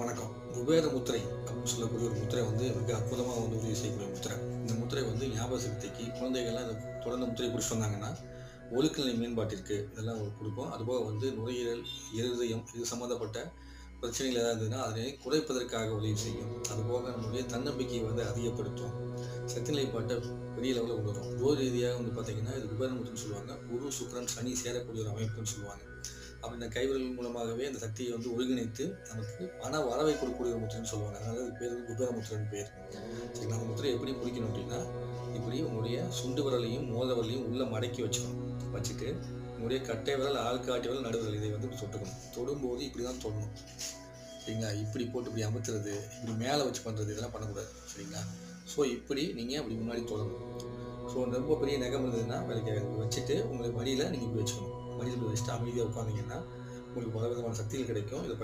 வணக்கம். குபேர முத்திரை அப்படின்னு சொல்லக்கூடிய ஒரு முத்திரை வந்து மிக அற்புதமாக வந்து உதவி செய்யக்கூடிய முத்திரை. இந்த முத்திரை வந்து ஞாபக சக்திக்கு குழந்தைகள்லாம் இந்த தொடர்ந்து முத்திரை பிடிச்சி வந்தாங்கன்னா ஒழுக்கநிலை மேம்பாட்டிற்கு இதெல்லாம் கொடுப்போம் கொடுக்கும். அதுபோக வந்து நுரையீரல் இருதயம் இது சம்மந்தப்பட்ட பிரச்சனைகள் ஏதாவது இருந்ததுன்னா அதனை குறைப்பதற்காக உதவி செய்யும். அதுபோக நம்முடைய தன்னம்பிக்கையை வந்து அதிகப்படுத்தும். சக்திநிலைப்பாட்டை பெரிய லெவலில் கொண்டு வரும். ஜோதி ரீதியாக வந்து பார்த்தீங்கன்னா இது குபேரமுத்துன்னு சொல்லுவாங்க. குரு சுக்கரன் சனி சேரக்கூடிய ஒரு அமைப்புன்னு சொல்லுவாங்க. அப்படி இந்த கைவிரல் மூலமாகவே அந்த சக்தியை வந்து ஒருங்கிணைத்து நமக்கு பண வரவை கொடுக்கக்கூடிய ஒரு முத்திரைன்னு சொல்லுவாங்க. அதனால அது பேர் வந்து குபேர முத்திரன்னு பேர். சரிங்களா? அந்த முத்திரை எப்படி பிடிக்கணும் அப்படின்னா இப்படி உங்களுடைய சுண்டு விரலையும் மோத விரலையும் உள்ளே மடக்கி வச்சுக்கணும். வச்சுட்டு உங்களுடைய கட்டை விரல் ஆள்காட்டி விரல் நடுவிரல் இதை வந்து தொட்டுக்கணும். தொடும்போது இப்படி தான் தொடணும். சரிங்களா? இப்படி போட்டு இப்படி அமுத்துறது இப்படி மேலே வச்சு பண்ணுறது இதெல்லாம் பண்ணக்கூடாது. சரிங்களா? ஸோ இப்படி நீங்கள் அப்படி முன்னாடி தொடணும். ஸோ ரொம்ப பெரிய நகம் இருந்ததுன்னா வேலைக்கு வச்சுட்டு உங்களுக்கு மடியில் நீங்கள் இப்படி வச்சுக்கணும். மடியில் அமைதியாக உட்காந்தீங்கன்னா உங்களுக்கு பல விதமான சக்திகள் கிடைக்கும். இதை